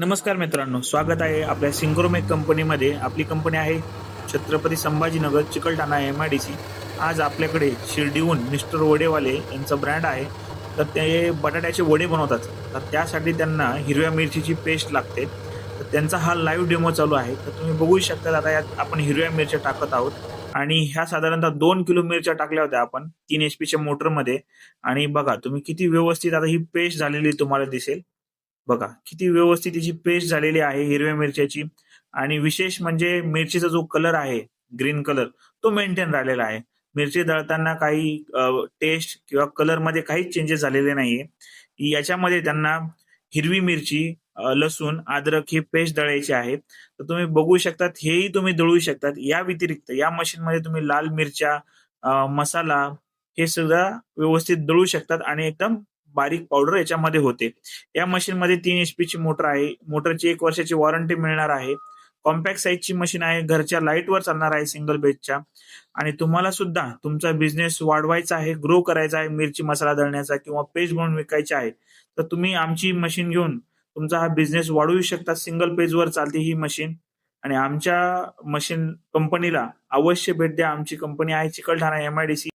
नमस्कार मित्रांनो स्वागत आहे आपल्या सिंक्रोमेक कंपनीमध्ये. आपली कंपनी आहे Chhatrapati Sambhajinagar Chikalthana M I D C आज आपल्याकडे शिर्डीहून मिस्टर वडेवाले यांचं ब्रँड आहे. तर ते बटाट्याचे वडे बनवतात. तर त्यासाठी त्यांना हिरव्या मिरचीची पेस्ट लागते. तर त्यांचा हा लाईव्ह डेमो चालू आहे. तर तुम्ही बघू शकता आता यात आपण हिरव्या मिरच्या टाकत आहोत. आणि ह्या साधारणतः दोन किलो मिरच्या टाकल्या होत्या आपण तीन एच पीच्या मोटरमध्ये आणि बघा तुम्ही किती व्यवस्थित आता ही पेस्ट झालेली तुम्हाला दिसेल. बघा किती व्यवस्थित तिची पेस्ट झालेली आहे हिरव्या मिरच्याची. आणि विशेष म्हणजे मिरचीचा जो कलर आहे ग्रीन कलर तो मेंटेन राहिलेला आहे. मिरची दळताना काही टेस्ट किंवा कलरमध्ये काहीच चेंजेस झालेले नाहीये. याच्यामध्ये त्यांना हिरवी मिरची लसूण अद्रक ही पेस्ट दळायची आहे. तर तुम्ही बघू शकतात हेही तुम्ही दळू शकतात. या व्यतिरिक्त या मशीन मध्ये तुम्ही लाल मिरच्या मसाला हे सुद्धा व्यवस्थित दळू शकतात आणि एकदम बारीक पावडर याच्यामध्ये होते. या मशीन मध्ये तीन एच ची मोटर आहे. मोटरची एक वर्षाची वॉरंटी मिळणार आहे. कॉम्पॅक्ट साईजची मशीन आहे. घरच्या लाईटवर चालणार आहे सिंगल बेजच्या आणि तुम्हाला सुद्धा तुमचा बिझनेस वाढवायचा आहे ग्रो करायचा आहे मिरची मसाला दळण्याचा किंवा पेज म्हणून विकायचा आहे तर तुम्ही आमची मशीन घेऊन तुमचा हा बिझनेस वाढवू शकता. सिंगल पेजवर चालते ही मशीन आणि आमच्या मशीन कंपनीला अवश्य भेट द्या. आमची कंपनी आहे Chikalthana M I D C